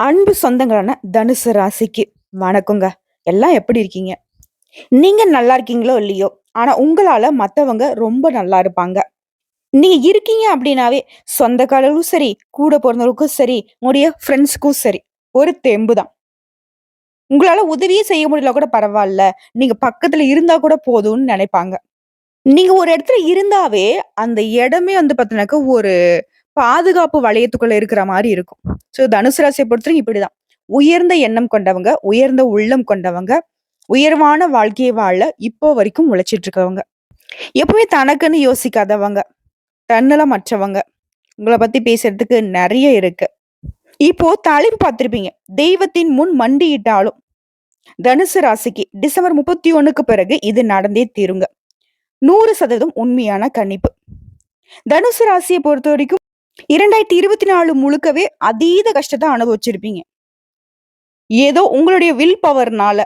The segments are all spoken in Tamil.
அன்பு சொந்தங்களான தனுசு ராசிக்கு வணக்கங்க. எல்லாம் எப்படி இருக்கீங்க? நீங்க நல்லா இருக்கீங்களோ இல்லையோ, ஆனா உங்களால மத்தவங்க ரொம்ப நல்லா இருப்பாங்க. நீங்க இருக்கீங்க அப்படின்னாவே, சொந்தக்காரர்களும் சரி, கூட பொறந்தவர்களுக்கும் சரி, உங்களுடைய ஃப்ரெண்ட்ஸ்க்கும் சரி, ஒரு தெம்பு தான். உங்களால உதவியே செய்ய முடியல கூட பரவாயில்ல நீங்க பக்கத்துல இருந்தா கூட போதும்னு நினைப்பாங்க நீங்க ஒரு இடத்துல இருந்தாவே, அந்த இடமே வந்து பார்த்தீங்கன்னாக்க ஒரு பாதுகாப்பு வளையத்துக்குள்ள இருக்கிற மாதிரி இருக்கும். ஸோ தனுசு ராசியை பொறுத்தவரைக்கும் இப்படிதான். உயர்ந்த எண்ணம் கொண்டவங்க, உயர்ந்த உள்ளம் கொண்டவங்க, உயர்வான வாழ்க்கையை வாழ இப்போ வரைக்கும் உழைச்சிட்டு இருக்கவங்க. எப்பவுமே தனக்குன்னு யோசிக்காதவங்க, தன்னலமற்றவங்க. உங்களை பத்தி பேசுறதுக்கு நிறைய இருக்கு. இப்போ தலைப்பு பார்த்திருப்பீங்க. தெய்வத்தின் முன் மண்டியிட்டாலும். தனுசு ராசிக்கு டிசம்பர் 31க்கு பிறகு இது நடந்தே தீருங்க. 100% உண்மையான கணிப்பு. தனுசு வரைக்கும் இரண்டாயிரத்தி இருபத்தி நாலு முழுக்கவே அதீத கஷ்டத்தை அனுபவிச்சிருப்பீங்க. ஏதோ உங்களுடைய வில் பவர்னால,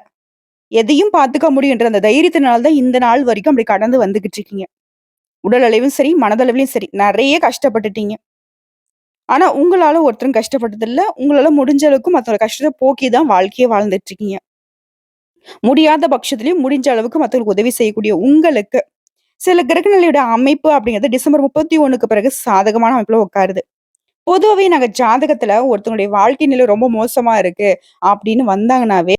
எதையும் பார்த்துக்க முடியுன்ற அந்த தைரியத்தினால்தான் இந்த நாள் வரைக்கும் அப்படி கடந்து வந்துகிட்டு இருக்கீங்க. உடல் அளவிலும் சரி, மனதளவிலும் சரி, நிறைய கஷ்டப்பட்டுட்டீங்க. ஆனா உங்களால ஒருத்தரும் கஷ்டப்பட்டதில்ல. உங்களால முடிஞ்ச அளவுக்கு மற்றவங்க கஷ்டத்தை போக்கி தான் வாழ்க்கையை வாழ்ந்துட்டு இருக்கீங்க. முடியாத பட்சத்திலையும் முடிஞ்ச அளவுக்கு மத்தவங்களுக்கு உதவி செய்யக்கூடிய உங்களுக்கு, சில கிரகநிலையோட அமைப்பு அப்படிங்கிறது டிசம்பர் 31க்கு பிறகு சாதகமான அமைப்புல உட்காருது. பொதுவாகவே நாங்க ஜாதகத்துல ஒருத்தவங்களுடைய வாழ்க்கை நிலை ரொம்ப மோசமா இருக்கு அப்படின்னு வந்தாங்கன்னாவே,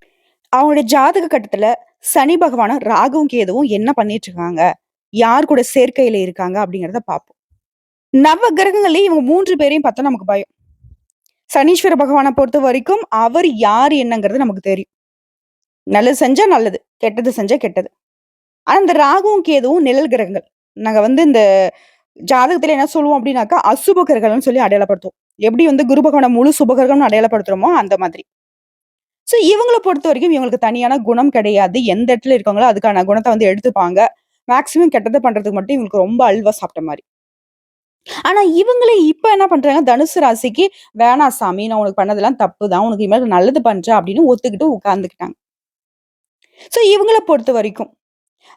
அவங்களுடைய ஜாதக கட்டத்துல சனி பகவானும், ராகுவும், கேதுவும் என்ன பண்ணிட்டு இருக்காங்க? யார் கூட சேர்க்கையில இருக்காங்க? அப்படிங்கிறத பார்ப்போம். நவ கிரகங்கள்லயே இவங்க மூன்று பேரையும் பார்த்தா நமக்கு பயம். சனீஸ்வர பகவானை பொறுத்த வரைக்கும் அவர் யார் என்னங்கிறது நமக்கு தெரியும். நல்லது செஞ்சா நல்லது, கெட்டது செஞ்சா கெட்டது. ஆனா இந்த ராகுவும், கேதுவும் நிழல் கிரகங்கள். நாங்க வந்து இந்த ஜாதகத்துல என்ன சொல்லுவோம் அப்படின்னாக்கா, அசுப கிரகங்கள்னு சொல்லி அடையாளப்படுத்துவோம். எப்படி வந்து குரு பகவான முழு சுப கிரகம்னு அடையாளப்படுத்துறோமோ அந்த மாதிரி. ஸோ இவங்கள பொறுத்தவரைக்கும் இவங்களுக்கு தனியான குணம் கிடையாது. எந்த இடத்துல இருக்காங்களோ அதுக்கான குணத்தை வந்து எடுத்துப்பாங்க. மேக்ஸிமம் கெட்டதை பண்றதுக்கு மட்டும் இவங்களுக்கு ரொம்ப அல்வா சாப்பிட்ட மாதிரி ஆனா இவங்களே இப்ப என்ன பண்றாங்க, தனுசு ராசிக்கு வேணா சாமி, நான் உனக்கு பண்ணதெல்லாம் தப்பு தான். உனக்கு இனிமேல் நல்லது பண்றேன்" அப்படின்னு ஒத்துக்கிட்டு உட்கார்ந்துக்கிட்டாங்க. ஸோ இவங்கள பொறுத்தவரைக்கும்,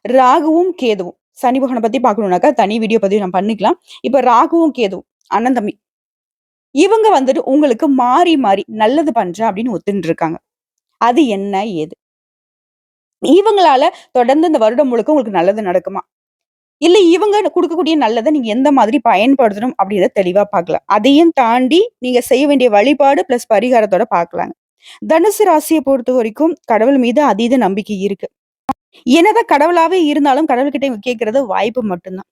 ராகுவும், கேதுவும் சனி பகவான பத்தி பார்க்கணும்னாக்கா தனி வீடியோ பதிவு நம்ம பண்ணிக்கலாம். இப்ப ராகுவும், கேதுவும் அண்ணன், தம்பி. இவங்க வந்துட்டு உங்களுக்கு மாறி, மாறி நல்லது பண்றேன் அப்படின்னு ஒத்துட்டு இருக்காங்க. அது என்ன? ஏது? இவங்களால தொடர்ந்து இந்த வருடம் முழுக்க உங்களுக்கு நல்லது நடக்குமா? இல்ல இவங்க குடுக்கக்கூடிய நல்லதை நீங்க எந்த மாதிரி பயன்படுத்தணும் அப்படின்றத தெளிவா பார்க்கலாம். அதையும் தாண்டி நீங்க செய்ய வேண்டிய வழிபாடு பிளஸ் பரிகாரத்தோட பார்க்கலாங்க. தனுசு பொறுத்த வரைக்கும் கடவுள் மீது அதீத நம்பிக்கை இருக்கு. என்னதான் கடவுளாவே இருந்தாலும் கடவுள்கிட்ட கேட்கறது வாய்ப்பு மட்டும்தான்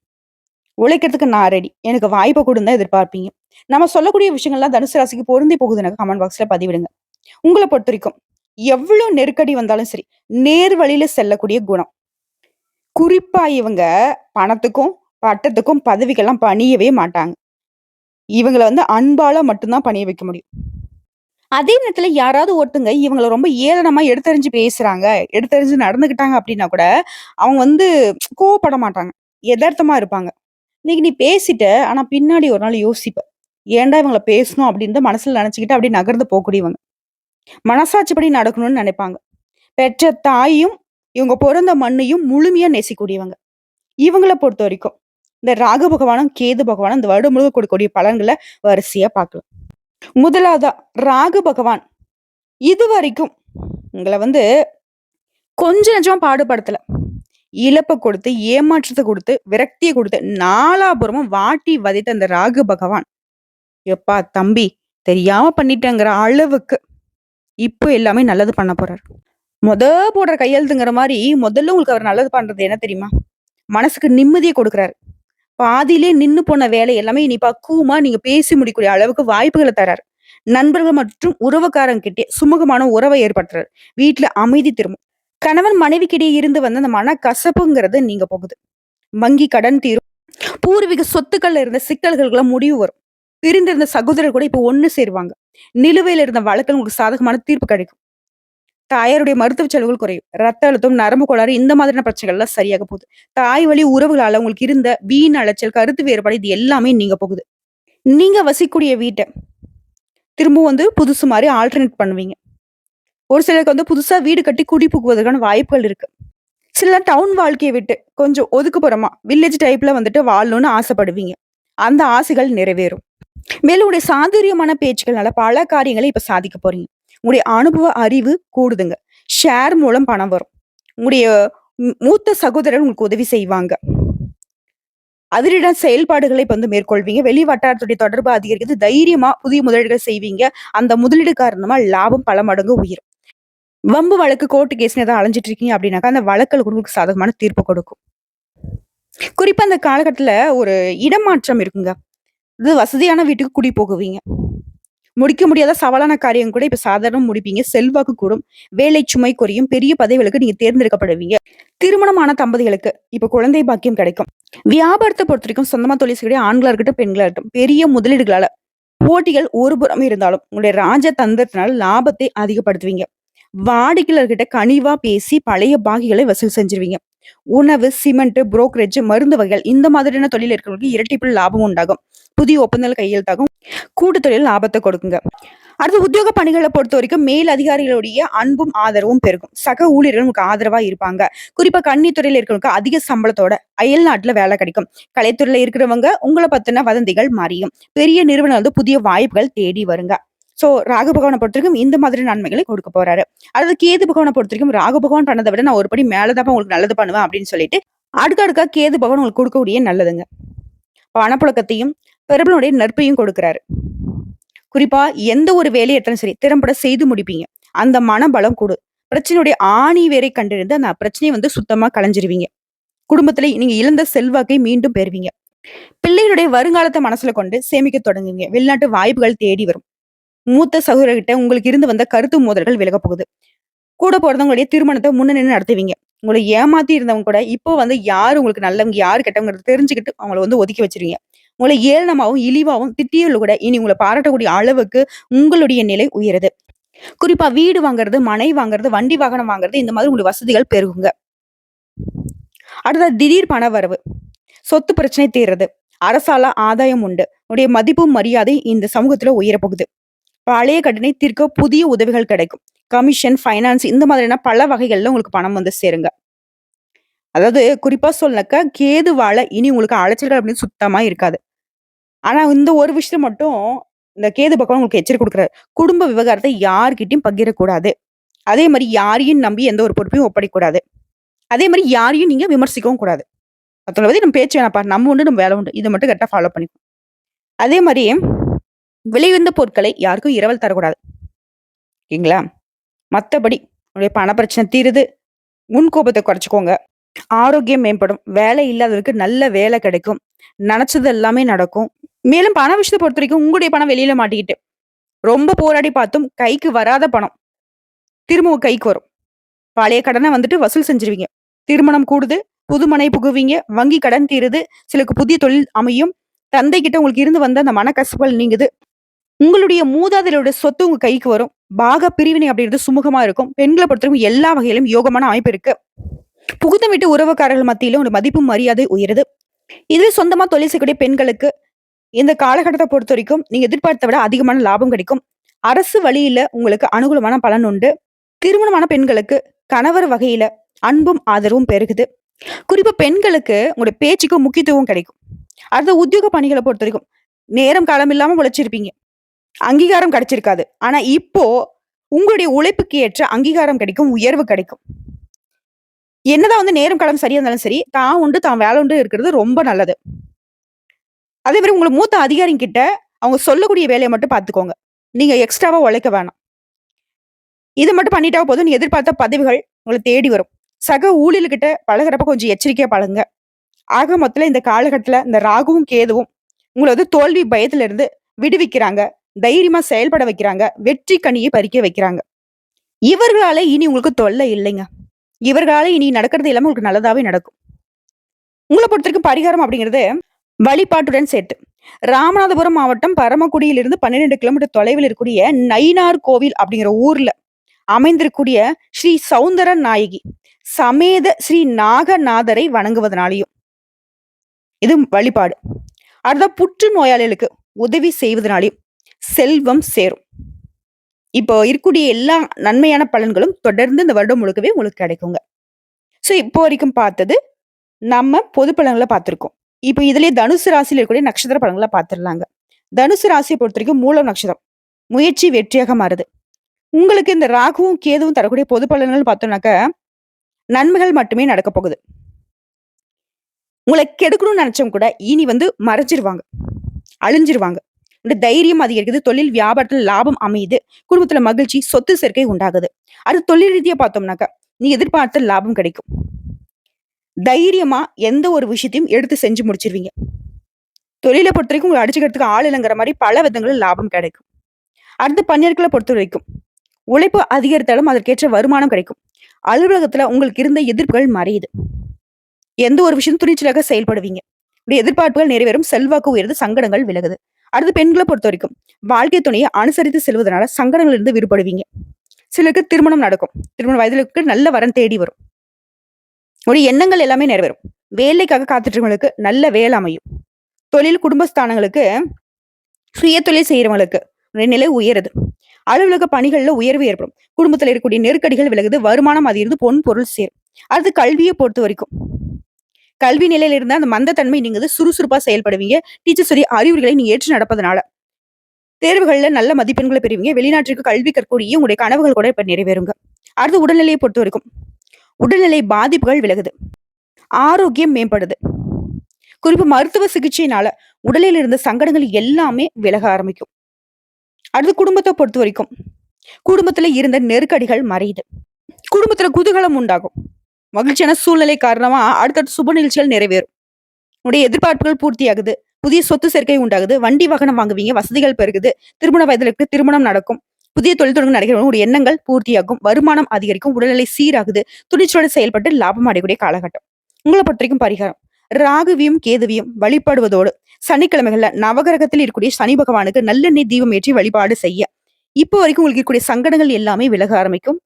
உழைக்கிறதுக்கு நான் ரெடி. எனக்கு வாய்ப்பை கொடுந்தா தான் எதிர்பார்ப்பீங்க. நம்ம சொல்லக்கூடிய விஷயங்கள்லாம் தனுசு ராசிக்கு பொருந்தி போகுதுனாக்கா கமெண்ட் பாக்ஸ்ல பதிவிடுங்க. உங்களை பொறுத்த வரைக்கும் எவ்வளவு நெருக்கடி வந்தாலும் சரி, நேர் வழியில செல்லக்கூடிய குணம். குறிப்பா இவங்க பணத்துக்கும், பட்டத்துக்கும், பதவிக்கெல்லாம் பணியவே மாட்டாங்க. இவங்கள வந்து அன்பால மட்டும்தான் பணிய வைக்க முடியும். அதே நேரத்துல யாராவது ஒருத்தங்க இவங்கள ரொம்ப ஏளனமாக எடுத்தறிஞ்சு பேசுறாங்க, எடுத்தறிஞ்சு நடந்துக்கிட்டாங்க அப்படின்னா கூட, அவங்க வந்து கோவப்பட மாட்டாங்க. எதார்த்தமா இருப்பாங்க. இன்னைக்கு நீ பேசிட்ட, ஆனா பின்னாடி ஒரு நாள் யோசிப்ப. ஏன்டா இவங்கள பேசணும் அப்படின்னு மனசுல நினச்சிக்கிட்டு அப்படியே நகர்ந்து போகக்கூடியவங்க மனசாட்சிப்படி நடக்கணும்னு நினைப்பாங்க பெற்ற தாயும், இவங்க பிறந்த மண்ணையும் முழுமையா இவங்களை இவங்கள பொறுத்தவரைக்கும், இந்த ராகு பகவானும், கேது பகவானும் இந்த வருடம் முழுக்க கொடுக்கக்கூடிய பலன்களை வரிசையா பார்க்கலாம். முதலாவதா ராகு பகவான் இதுவரைக்கும் உங்கள வந்து கொஞ்சம் நெஞ்சமா பாடுபடுத்தல. இழப்பை கொடுத்து, ஏமாற்றத்தை கொடுத்து, விரக்தியை கொடுத்து, நாலாபுரமும் வாட்டி வதைத்த அந்த ராகு பகவான், "எப்பா தம்பி, தெரியாம பண்ணிட்டேங்கிற" அளவுக்கு இப்போ எல்லாமே நல்லது பண்ண போறாரு. முத போடுற கையெழுத்துங்கிற மாதிரி முதல்ல உங்களுக்கு அவர் நல்லது பண்றது என்ன தெரியுமா? மனசுக்கு நிம்மதியை கொடுக்குறாரு. பாதியிலே நின்னு போன வேலை எல்லாமே இனி பக்குவமா நீங்க பேசி முடிக்கூடிய அளவுக்கு வாய்ப்புகளை தராரு. நண்பர்கள் மற்றும் உறவுக்காரங்ககிட்டயே சுமூகமான உறவை ஏற்படுத்துறாரு. வீட்டுல அமைதி திரும்பும். கணவன் மனைவிக்கிடையே இருந்து வந்த அந்த மன கசப்புங்கிறது நீங்க போகுது. வங்கி கடன் தீரும். பூர்வீக சொத்துக்கள்ல இருந்த சிக்கல்களுக்கெல்லாம் முடிவு வரும். பிரிந்திருந்த சகோதரர் கூட இப்போ ஒண்ணு சேருவாங்க. நிலுவையில இருந்த வழக்கில் உங்களுக்கு சாதகமான தீர்ப்பு கிடைக்கும். தாயாருடைய மருத்துவ செலவுகள் குறையும். ரத்த அழுத்தம், நரம்பு கோளாறு இந்த மாதிரியான பிரச்சனைகள்லாம் சரியாக போகுது. தாய் வழி உறவுகளால் உங்களுக்கு இருந்த வீண் அலைச்சல், கருத்து வேறுபாடு இது எல்லாமே நீங்க போகுது. நீங்க வசிக்கக்கூடிய வீட்டை திரும்பவும் வந்து புதுசு மாதிரி ஆல்டர்னேட் பண்ணுவீங்க. ஒரு சிலருக்கு வந்து புதுசா வீடு கட்டி குடி புகுவதற்கான வாய்ப்புகள் இருக்கு. சிலர் டவுன் வாழ்க்கையை விட்டு கொஞ்சம் ஒதுக்குப்புறமா வில்லேஜ் டைப்ல வந்துட்டு வாழணும்னு ஆசைப்படுவீங்க. அந்த ஆசைகள் நிறைவேறும். மேலும் உடைய சாதுரியமான பேச்சுக்கள்னால பல காரியங்களை இப்ப சாதிக்க போறீங்க. உங்களுடைய அனுபவ அறிவு கூடுதுங்க. ஷேர் மூலம் பணம் வரும். உங்களுடைய மூத்த சகோதரர் உங்களுக்கு உதவி செய்வாங்க. அதிரட செயல்பாடுகளை இப்போ வந்து மேற்கொள்வீங்க. வெளி வட்டாரத்துடைய தொடர்பு அதிகரிக்கிறது தைரியமா புதிய முதலீடுகள் செய்வீங்க. அந்த முதலீடு காரணமா லாபம் பல மடங்கு உயரும். வம்பு வழக்கு, கோர்ட்டு கேஸ் ஏதாவது அலைஞ்சிட்டு இருக்கீங்க அப்படின்னாக்கா, அந்த வழக்கில் உங்களுக்கு சாதகமான தீர்ப்பு கொடுக்கும். குறிப்பா அந்த காலகட்டத்துல ஒரு இடமாற்றம் இருக்குங்க. இது வசதியான வீட்டுக்கு குடி போகுவீங்க. முடிக்க முடியாத சவாலான காரியம் கூட இப்ப சாதாரணம் முடிப்பீங்க. செல்வாக்கு கூடும். வேலை சுமை குறையும். பெரிய பதவிகளுக்கு நீங்க தேர்ந்தெடுக்கப்படுவீங்க. திருமணமான தம்பதிகளுக்கு இப்ப குழந்தை பாக்கியம் கிடைக்கும். வியாபாரத்த பொறுத்தவரைக்கும் சொந்தமா தொழில் செய்யக்கூடிய ஆண்களா இருக்கட்டும், பெண்களா இருக்கட்டும், பெரிய முதலீடுகளால போட்டிகள் ஒரு புறம் இருந்தாலும், உங்களுடைய ராஜ தந்திரத்தினால லாபத்தை அதிகப்படுத்துவீங்க. வாடிக்கையாளர்கிட்ட கனிவா பேசி பழைய பாகிகளை வசூல் செஞ்சிருவீங்க உணவு, சிமெண்ட், புரோக்கரேஜ், மருந்து வகைகள் இந்த மாதிரியான தொழில் இருக்கிறவங்களுக்கு இரட்டிப்பில் லாபம் உண்டாகும். புதிய ஒப்பந்தங்கள் கையெழுத்தாகும். கூட்டுத்தொழில் லாபத்தை கொடுக்குங்க. அடுத்து உத்தியோக பொறுத்த வரைக்கும் மேல் அதிகாரிகளுடைய அன்பும், ஆதரவும் பெருகும். சக ஊழியர்கள் உங்களுக்கு ஆதரவா இருப்பாங்க. குறிப்பா கன்னித்துறையில இருக்கிறவங்க இருக்கிறவங்களுக்கு அதிக சம்பளத்தோட அயல் நாட்டுல வேலை கிடைக்கும். கலைத்துறையில இருக்கிறவங்க உங்களை பத்தின வதந்திகள் மறியும் பெரிய நிறுவனம் வந்து புதிய வாய்ப்புகள் தேடி வருங்க. ஸோ ராகு பகவானை பொறுத்தவரைக்கும் இந்த மாதிரி நன்மைகளை கொடுக்க போறாரு. அடுத்து கேது பகவான பொறுத்தவரைக்கும் ராகு பகவான் பண்ணத விட நான் ஒரு படி மேல உங்களுக்கு நல்லது பண்ணுவேன் அப்படின்னு சொல்லிட்டு, அடுக்கடுக்கா கேது பகவான் உங்களுக்கு கொடுக்கக்கூடிய நல்லதுங்க. பணப்புழக்கத்தையும், பிரபலனுடைய நட்பையும் கொடுக்கிறாரு. குறிப்பா எந்த ஒரு வேலைய சரி, திறம்பட செய்து முடிப்பீங்க. அந்த மனபலம் கொடு பிரச்சனையுடைய ஆணி வேரை கண்டறிந்து அந்த பிரச்சனையை வந்து சுத்தமா களைஞ்சிருவீங்க. குடும்பத்துல நீங்க இழந்த செல்வாக்கை மீண்டும் பெறுவீங்க. பிள்ளைகளுடைய வருங்காலத்தை மனசுல கொண்டு சேமிக்க தொடங்குவீங்க. வெளிநாட்டு வாய்ப்புகள் தேடி வரும். மூத்த சகோதரர்கிட்ட உங்களுக்கு இருந்து வந்த கருத்து மோதல்கள் விலகப் போகுது. கூட போறதவங்களுடைய திருமணத்தை முன்ன நடத்துவீங்க. உங்களை ஏமாத்தி இருந்தவங்க கூட இப்போ வந்து யாரு உங்களுக்கு நல்லவங்க, யாரு கெட்டவங்க தெரிஞ்சுக்கிட்டு அவங்கள வந்து ஒதுக்கி வச்சிருவீங்க உங்களை ஏளனமாவும், இழிவாகவும் திட்டியவர்கள் கூட இனி உங்களை பாராட்டக்கூடிய அளவுக்கு உங்களுடைய நிலை உயருது. குறிப்பா வீடு வாங்குறது, மனை வாங்குறது, வண்டி வாகனம் வாங்குறது இந்த மாதிரி உங்களுக்கு வசதிகள் பெருகுங்க. அடுத்தது திடீர் பண வரவு. சொத்து பிரச்சனை தீர்றது. அரசால ஆதாயம் உண்டு. உடைய மதிப்பும், மரியாதை இந்த சமூகத்துல உயரப்போகுது. பழைய கடனை தீர்க்க புதிய உதவிகள் கிடைக்கும். கமிஷன், ஃபைனான்ஸ் இந்த மாதிரியான பல வகைகள்ல உங்களுக்கு பணம் வந்து சேருங்க. அதாவது குறிப்பா சொல்லனாக்கா, கேதுவால இனி உங்களுக்கு அலைச்சல்கள் அப்படின்னு சுத்தமாக இருக்காது. ஆனால் இந்த ஒரு விஷயம் மட்டும் இந்த கேது பகவான் உங்களுக்கு எச்சரிக்கை கொடுக்குறாரு குடும்ப விவகாரத்தை யார்கிட்டையும் பகிரக்கூடாது. அதே மாதிரி யாரையும் நம்பி எந்த ஒரு பொறுப்பையும் ஒப்படைக்கக்கூடாது. அதே மாதிரி யாரையும் நீங்கள் விமர்சிக்கவும் கூடாது. மத்தவங்கள நம்ம பேச்சு வேணாப்பா நம்ம உண்டு, நம்ம வேலை உண்டு. இதை மட்டும் கரெக்டாக ஃபாலோ பண்ணிக்கணும். அதே மாதிரி விளைவிந்த பொருட்களை யாருக்கும் இரவல் தரக்கூடாது. ஓகேங்களா? மற்றபடி உங்களுடைய பண பிரச்சனை தீருது. முன்கோபத்த குறைச்சிக்கோங்க ஆரோக்கியம் மேம்படும். வேலை இல்லாதவருக்கு நல்ல வேலை கிடைக்கும். நினைச்சது எல்லாமே நடக்கும். மேலும் பண விஷயத்த பொறுத்தவரைக்கும் உங்களுடைய பணம் வெளியில மாட்டிக்கிட்டு, ரொம்ப போராடி பார்த்தும் கைக்கு வராத பணம். திரும்பவும் கைக்கு வரும். பழைய கடனை வந்துட்டு வசூல் செஞ்சிருவீங்க திருமணம் கூடுது. புது மனை புகுவீங்க. வங்கி கடன் தீருது. சிலருக்கு புதிய தொழில் அமையும். தந்தை கிட்ட உங்களுக்கு இருந்து வந்த அந்த மனக்கசப்புகள் நீங்குது. உங்களுடைய மூதாதையோட சொத்து உங்க கைக்கு வரும். பாக பிரிவினை அப்படின்றது சுமூகமா இருக்கும். பெண்களை பொறுத்தவரைக்கும் எல்லா வகையிலும் யோகமான அமைப்பு இருக்கு. புகுந்த வீட்டு உறவுக்காரர்கள் மத்தியில ஒரு மதிப்பு, மரியாதை உயருது. இதுவே சொந்தமா தொழில் செய்யக்கூடிய பெண்களுக்கு இந்த காலகட்டத்தை பொறுத்த வரைக்கும் நீங்க எதிர்பார்த்த விட அதிகமான லாபம் கிடைக்கும். அரசு வழியில உங்களுக்கு அனுகூலமான பலன் உண்டு. திருமணமான பெண்களுக்கு கணவர் வகையில அன்பும், ஆதரவும் பெருகுது. குறிப்பா பெண்களுக்கு உங்களுடைய பேச்சுக்கும் முக்கியத்துவம் கிடைக்கும். அடுத்து உத்தியோக பணிகளை பொறுத்த வரைக்கும் நேரம் காலம் இல்லாம உழைச்சிருப்பீங்க. அங்கீகாரம் கிடைச்சிருக்காது. ஆனா இப்போ உங்களுடைய உழைப்புக்கு ஏற்ற அங்கீகாரம் கிடைக்கும். உயர்வு கிடைக்கும். என்னதான் வந்து நேரம் காலம் சரியா இருந்தாலும் சரி, தான் உண்டு, தான் வேலை உண்டு இருக்கிறது ரொம்ப நல்லது. அதே மாதிரி உங்களுக்கு மூத்த அதிகாரிங்கிட்ட அவங்க சொல்லக்கூடிய வேலையை மட்டும் பார்த்துக்கோங்க. நீங்க எக்ஸ்ட்ராவா உழைக்க வேணாம். இதை மட்டும் பண்ணிட்டா போதும். நீங்க எதிர்பார்த்த பதவிகள் உங்களை தேடி வரும். சக ஊழியர்கிட்ட பழகுறப்ப கொஞ்சம் எச்சரிக்கையா பழகுங்க. ஆக மொத்தத்தில் இந்த காலகட்டத்தில் இந்த ராகுவும், கேதுவும் உங்களை வந்து தோல்வி பயத்திலிருந்து விடுவிக்கிறாங்க. தைரியமா செயல்பட வைக்கிறாங்க. வெற்றி கனியை பறிக்க வைக்கிறாங்க. இவர்களால இனி உங்களுக்கு தொல்லை இல்லைங்க. இவர்களால இனி நடக்கிறது எல்லாமே உங்களுக்கு நல்லதாவே நடக்கும். உங்களை பொறுத்த வரைக்கும் பரிகாரம் அப்படிங்கிறது வழிபாட்டுடன் சேர்த்து. ராமநாதபுரம் மாவட்டம் பரமக்குடியிலிருந்து 12 கிலோமீட்டர் தொலைவில் இருக்கக்கூடிய நயினார் கோவில் அப்படிங்கிற ஊர்ல அமைந்திருக்கக்கூடிய ஸ்ரீ சௌந்தர நாயகி சமேத ஸ்ரீ நாகநாதரை வணங்குவதனாலையும் இது வழிபாடு. அடுத்த புற்று நோயாளிகளுக்கு உதவி செய்வதனாலையும் செல்வம் சேரும். இப்போ இருக்கக்கூடிய எல்லா நன்மையான பலன்களும் தொடர்ந்து இந்த வருடம் முழுக்கவே உங்களுக்கு கிடைக்குங்க. ஸோ இப்போ வரைக்கும் பார்த்தது, நம்ம பொது பலன்களை பார்த்துருக்கோம் இப்போ இதுலேயே தனுசு ராசியில் இருக்கக்கூடிய நட்சத்திர பலன்களை பார்த்துடலாங்க. தனுசு ராசியை பொறுத்த வரைக்கும் மூலம் நட்சத்திரம். முயற்சி வெற்றியாக மாறுது. உங்களுக்கு இந்த ராகுவும், கேதுவும் தரக்கூடிய பொது பலன்கள் பார்த்தோம்னாக்க, நன்மைகள் மட்டுமே நடக்கப் போகுது. உங்களை கெடுக்கணும்னு நினைச்சவங்க கூட இனி வந்து மறைஞ்சிருவாங்க. அழிஞ்சிருவாங்க. இந்த தைரியம் அதிகரிக்குது. தொழில், வியாபாரத்துல லாபம் அமையுது. குடும்பத்துல மகிழ்ச்சி, சொத்து சேர்க்கை உண்டாகுது. அது தொழில் ரீதியா பார்த்தோம்னாக்கா நீ எதிர்பார்த்த லாபம் கிடைக்கும். தைரியமா எந்த ஒரு விஷயத்தையும் எடுத்து செஞ்சு முடிச்சிருவீங்க. தொழில பொறுத்தவரைக்கும் உங்கள அடிச்சுக்கிறதுக்கு ஆள் இல்லைங்கிற மாதிரி பல விதங்களில் லாபம் கிடைக்கும். அடுத்து பொறுத்த பொறுத்தவரைக்கும், உழைப்பு அதிகரித்தாலும் அதற்கேற்ற வருமானம் கிடைக்கும். அலுவலகத்துல உங்களுக்கு இருந்த எதிர்ப்புகள் மறையுது. எந்த ஒரு விஷயம் துணிச்சலாக செயல்படுவீங்க. உடைய எதிர்பார்ப்புகள் நிறைவேறும். செல்வாக்கு உயர்ந்து சங்கடங்கள் விலகுது. அடுத்து பெண்களை பொறுத்த வரைக்கும் வாழ்க்கை துணையை அனுசரித்து செல்வதனால சங்கடங்களிலிருந்து விடுபடுவீங்க. சிலருக்கு திருமணம் நடக்கும். திருமண வயதிற்கு நல்ல வரன் தேடி வரும். ஒரு எண்ணங்கள் எல்லாமே நிறைவேறும். வேலைக்காக காத்துட்டுவங்களுக்கு நல்ல வேலை அமையும். தொழில், குடும்பஸ்தானங்களுக்கு சுய தொழில் செய்யறவங்களுக்கு நிலை உயருது. அலுவலக பணிகளில் உயர்வு ஏற்படும். குடும்பத்துல இருக்கக்கூடிய நெருக்கடிகள் விலகுது. வருமானம் அதிகரித்து பொன், பொருள் சேரும். அடுத்து பொறுத்த வரைக்கும் கல்வி நிலையில இருந்த அந்த மந்தத்தன்மை நீங்க சுறுசுறுப்பா செயல்படுவீங்க. டீச்சர் சொல்லி அறிவுரைகளை நீங்க ஏற்று நடப்பதனால, தேர்வுகள்ல நல்ல மதிப்பெண்களை பெறுவீங்க. வெளிநாட்டிற்கு கல்வி கற்கக்கூடிய உங்களுடைய கனவுகள் கூட இப்ப நிறைவேறுங்க. அடுத்து உடல்நிலைய பொறுத்தவரைக்கும், உடல்நிலை பாதிப்புகள் விலகுது. ஆரோக்கியம் மேம்படுது. குறிப்பு மருத்துவ சிகிச்சையினால உடலில் இருந்த சங்கடங்கள் எல்லாமே விலக ஆரம்பிக்கும். அடுத்து பொறுத்த வரைக்கும் குடும்பத்துல இருந்த நெருக்கடிகள் மறையுது. குடும்பத்துல குதூகலம் உண்டாகும். மகிழ்ச்சியான சூழ்நிலை காரணமா அடுத்தடுத்து சுப நிகழ்ச்சிகள் நிறைவேறும். உடைய எதிர்பார்ப்புகள் பூர்த்தியாகுது. புதிய சொத்து சேர்க்கை உண்டாகுது. வண்டி, வாகனம் வாங்குவீங்க. வசதிகள் பெருகுது. திருமண வயதிலிருக்கு திருமணம் நடக்கும். புதிய தொழில் தொடங்க நினைக்கிறவங்க உடைய எண்ணங்கள் பூர்த்தியாகும். வருமானம் அதிகரிக்கும். உடல்நிலை சீராகுது. துணிச்சலோட செயல்பட்டு லாபம் அடையக்கூடிய காலகட்டம். உங்களை பொறுத்தவரைக்கும் பரிகாரம். ராகுவியும் கேதுவியும் வழிபடுவதோடு, சனிக்கிழமைகள்ல நவகிரகத்தில் இருக்கக்கூடிய சனி பகவானுக்கு நல்லெண்ணெய் தீபம் ஏற்றி வழிபாடு செய்ய, இப்போ வரைக்கும் உங்களுக்கு இருக்கக்கூடிய சங்கடங்கள் எல்லாமே விலக ஆரம்பிக்கும்.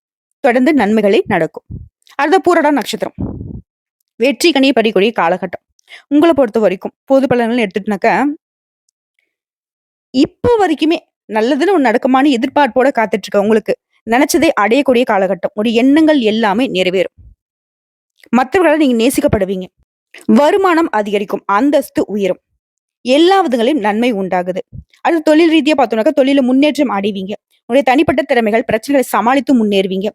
தொடர்ந்து நன்மைகளே நடக்கும். அடுத்த பூரடா நட்சத்திரம். வெற்றி கனி படிக்கூடிய காலகட்டம். உங்கள பொறுத்தவரைக்கும் பொது பலன்கள் எடுத்துட்டுனாக்க இப்போ வரைக்குமே நல்லதுன்னு ஒரு நடக்குமான்னு எதிர்பார்ப்போட காத்துட்டு இருக்க உங்களுக்கு, நினைச்சதே அடையக்கூடிய காலகட்டம். உடைய எண்ணங்கள் எல்லாமே நிறைவேறும். மத்தவர்களால நீங்க நேசிக்கப்படுவீங்க. வருமானம் அதிகரிக்கும். அந்தஸ்து உயரும். எல்லா விதங்களையும் நன்மை உண்டாகுது. அடுத்து தொழில் ரீதியா பார்த்தோம்னாக்கா தொழில முன்னேற்றம் அடைவீங்க. உங்களுடைய தனிப்பட்ட திறமைகள், பிரச்சனைகளை சமாளித்து முன்னேறுவீங்க.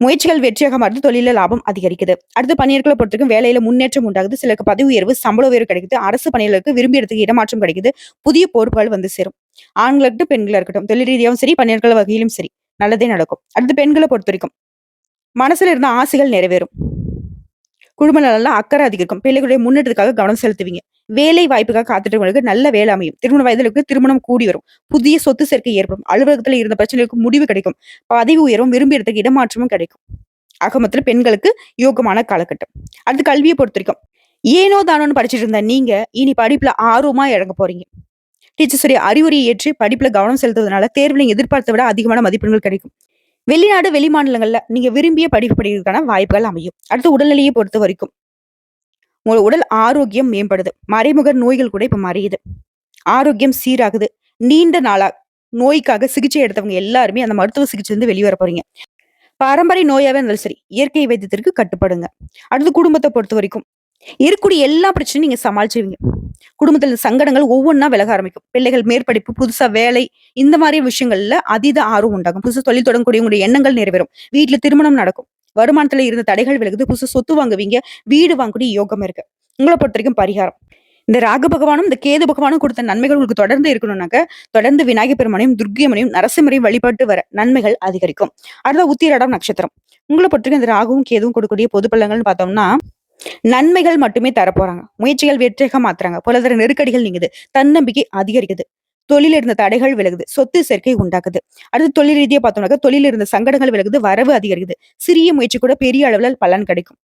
முயற்சிகள் வெற்றியாக மாறுது. தொழில லாபம் அதிகரிக்குது. அடுத்து பணியாளர்களை பொறுத்தவரைக்கும் வேலையில முன்னேற்றம் உண்டாகுது. சிலருக்கு பதவி உயர்வு, சம்பள உயர்வு கிடைக்குது. அரசு பணியாளருக்கு விரும்பிய இடத்துக்கு இடமாற்றம் கிடைக்குது. புதிய பொறுப்புகள் வந்து சேரும். ஆண்களுக்கு பெண்களாக இருக்கட்டும். தொழில் ரீதியாவும் சரி, பணியாளர்கள் வகையிலும் சரி, நல்லதே நடக்கும். அடுத்து பெண்கள பொறுத்தவரைக்கும், மனசுல இருந்த ஆசைகள் நிறைவேறும். குடும்ப நலன்ல அக்கறை அதிகரிக்கும். பிள்ளைகளுடைய முன்னேற்றத்துக்காக கவனம் செலுத்துவீங்க. வேலை வாய்ப்புக்காக காத்துட்டு நல்ல வேலை அமையும். திருமண வயதிலுக்கு திருமணம் கூடி வரும். புதிய சொத்து சேர்க்கை ஏற்படும். அலுவலகத்துல இருந்த பிரச்சனைகளுக்கு முடிவு கிடைக்கும். பதவி உயரும் விரும்பிய இடத்துக்கு இடமாற்றமும் கிடைக்கும். அகமத்தில் பெண்களுக்கு யோகமான காலகட்டம். அடுத்து கல்வியை பொறுத்த வரைக்கும் ஏனோ தானோன்னு படிச்சுட்டு இருந்த நீங்க, இனி படிப்புல ஆர்வமா இறங்க போறீங்க. டீச்சர்ஸுடைய அறிவுரையை ஏற்று படிப்புல கவனம் செலுத்துவதனால, தேர்வுல எதிர்பார்த்த விட அதிகமான மதிப்பெண்கள் கிடைக்கும். வெளிநாடு, வெளிமாநிலங்கள்ல நீங்க விரும்பிய படிப்பு படிக்கிறதுக்கான வாய்ப்புகள் அமையும். அடுத்து உடல்நிலையை பொறுத்த வரைக்கும் உங்களோட உடல் ஆரோக்கியம் மேம்படுது. மறைமுக நோய்கள் கூட இப்ப மறையுது. ஆரோக்கியம் சீராகுது. நீண்ட நாளா நோய்க்காக சிகிச்சை எடுத்தவங்க எல்லாருமே அந்த மருத்துவ சிகிச்சையிலிருந்து வெளியே வர போறீங்க. பாரம்பரிய நோயாவே இருந்தாலும் சரி, இயற்கை வைத்தியத்திற்கு கட்டுப்படுங்க. அடுத்து குடும்பத்தை பொறுத்த வரைக்கும் இருக்கக்கூடிய எல்லா பிரச்சனையும் நீங்க சமாளிச்சுவீங்க குடும்பத்தில் சங்கடங்கள் ஒவ்வொன்னா விலக ஆரம்பிக்கும். பிள்ளைகள் மேற்படிப்பு, புதுசா வேலை, இந்த மாதிரி விஷயங்கள்ல அதீத ஆர்வம் உண்டாகும். புதுசா தொழில் தொடங்கக்கூடிய உங்களுடைய எண்ணங்கள் நிறைவேறும். வீட்டுல திருமணம் நடக்கும். வருமானத்துல இருந்த தடைகள் விலகுது. புதுசு சொத்து வாங்குவீங்க. வீடு வாங்கக்கூடிய யோகம் இருக்கு. உங்கள பொறுத்தவரைக்கும் பரிகாரம். இந்த ராகு பகவானும், இந்த கேது பகவானும் கொடுத்த நன்மைகள் உங்களுக்கு தொடர்ந்து இருக்கணும்னாக்க, தொடர்ந்து விநாயகர் பெருமானையும், துர்கியமனையும் நரசிம்மரையும் வழிபட்டு வர நன்மைகள் அதிகரிக்கும். அடுத்த உத்திரடம் நட்சத்திரம். உங்கள பொறுத்தவரைக்கும் இந்த ராகுவும், கேதுவும் கொடுக்கக்கூடிய பொது பள்ளங்கள்னு பார்த்தோம்னா, நன்மைகள் மட்டுமே தரப்போறாங்க. முயற்சிகள் வெற்றியாக மாத்துறாங்க. பொருளாதார நெருக்கடிகள் நீங்குது. தன்னம்பிக்கை அதிகரிக்குது. தொழில் இருந்த தடைகள் விலகுது. சொத்து சேர்க்கை உண்டாக்குது அடுத்து தொழில் ரீதியா பார்த்தோம்னாக்க, தொழில் இருந்த சங்கடங்கள் விலகுது. வரவு அதிகரிக்குது. சிறிய முயற்சி கூட பெரிய அளவில் பலன் கிடைக்கும்.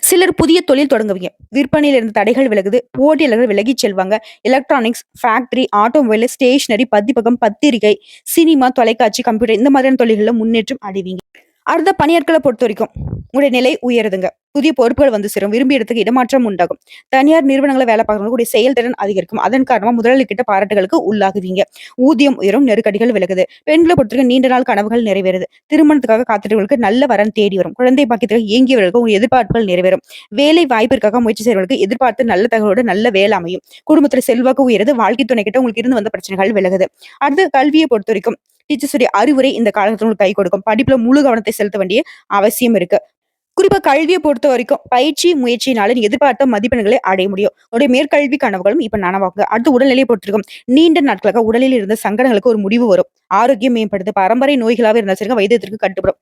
சிலர் புதிய தொழில் தொடங்குவீங்க. விற்பனையில இருந்த தடைகள் விலகுது. போட்டியாளர்கள் விலகிச் செல்வாங்க. எலக்ட்ரானிக்ஸ், ஃபேக்டரி, ஆட்டோமொபைல், ஸ்டேஷனரி, பதிப்பகம், பத்திரிகை, சினிமா, தொலைக்காட்சி, கம்ப்யூட்டர் இந்த மாதிரியான தொழில்களில் முன்னேற்றம் அடைவீங்க. அடுத்த பணியாட்களை பொறுத்த வரைக்கும் உங்களுடைய நிலை உயருதுங்க. புதிய பொறுப்புகள் வந்து சேரும். விரும்பிய இடத்துக்கு இடமாற்றம் உண்டாகும். தனியார் நிறுவனங்களை வேலை பார்க்கறவங்களுடைய செயல்திறன் அதிகரிக்கும். அதன் காரணமா முதலாளி கிட்ட பாராட்டுகளுக்கு உள்ளாகுவீங்க. ஊதியம் உயரும் நெருக்கடிகள் விலகுது. பெண்களை பொறுத்தவரைக்கும் நீண்ட நாள் கனவுகள் நிறைவேறுது. திருமணத்துக்காக காத்திருவர்களுக்கு நல்ல வரன் தேடி வரும். குழந்தை பாக்கியத்துக்கு இயங்கியவர்களுக்கு உங்கள் எதிர்பார்ப்புகள் நிறைவேறும். வேலை வாய்ப்பிற்காக முயற்சி செய்வர்களுக்கு எதிர்பார்த்து நல்ல தகவலோடு நல்ல வேலை அமையும். குடும்பத்தில் செல்வாக்கு உயருது. வாழ்க்கை துணை கிட்ட உங்களுக்கு இருந்து வந்த பிரச்சனைகள் விலகுது. அடுத்து கல்வியை பொறுத்த வரைக்கும் டீச்சர்ஸுடைய அறிவுரை இந்த காலத்துல உங்களுக்கு கை கொடுக்கும். படிப்புல முழு கவனத்தை செலுத்த வேண்டிய அவசியம் இருக்கு. குறிப்பா கல்வியை பொறுத்த வரைக்கும் பயிற்சி முயற்சியினால நீ எதிர்பார்த்த மதிப்பெண்களை அடைய முடியும். உங்களுடைய மேற்கல்வி கனவுகளும் இப்ப நனவாங்க அடுத்து உடல்நிலையை பொறுத்திருக்கும். நீண்ட நாட்களாக உடலில் இருந்த சங்கடங்களுக்கு ஒரு முடிவு வரும். ஆரோக்கியம் மேம்படுத்து பரம்பரை நோய்களாக இருந்தா சரிங்க வைத்தியத்திற்கு கட்டுப்படும்.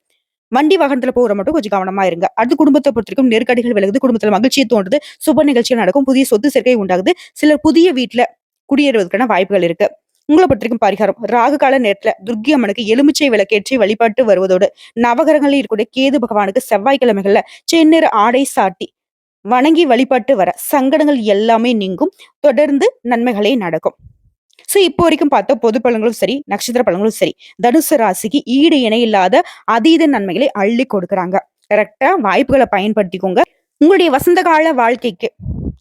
வண்டி வாகனத்துல போகிற மட்டும் கொஞ்சம் கவனமா இருங்க. அடுத்து குடும்பத்தை பொறுத்திருக்கும் நெருக்கடிகள் விலகுது குடும்பத்துல மகிழ்ச்சியை தோன்றுது சுப நிகழ்ச்சிகள் நடக்கும் புதிய சொத்து சேர்க்கை உண்டாகுது. சிலர் புதிய வீட்டுல குடியேறுவதற்கான வாய்ப்புகள் இருக்கு. உங்களை பொறுத்திருக்கும் பரிகாரம். ராகு கால நேரத்துல துர்கி அம்மனுக்கு எலுமிச்சை விளக்கேற்றி வழிபாட்டு வருவதோடு நவகரங்களில் இருக்கக்கூடிய கேது பகவானுக்கு செவ்வாய்க்கிழமைகள்ல செந்நிற ஆடை சாட்டி வணங்கி வழிபாட்டு வர சங்கடங்கள் எல்லாமே நீங்கும். தொடர்ந்து நன்மைகளே நடக்கும். சோ இப்போ வரைக்கும் பார்த்தா பொது பழங்களும் சரி நட்சத்திர பழங்களும் சரி தனுசு ராசிக்கு ஈடு இணை இல்லாத அதீத நன்மைகளை அள்ளி கொடுக்குறாங்க. கரெக்டா வாய்ப்புகளை பயன்படுத்திக்கோங்க. உங்களுடைய வசந்த கால வாழ்க்கைக்கு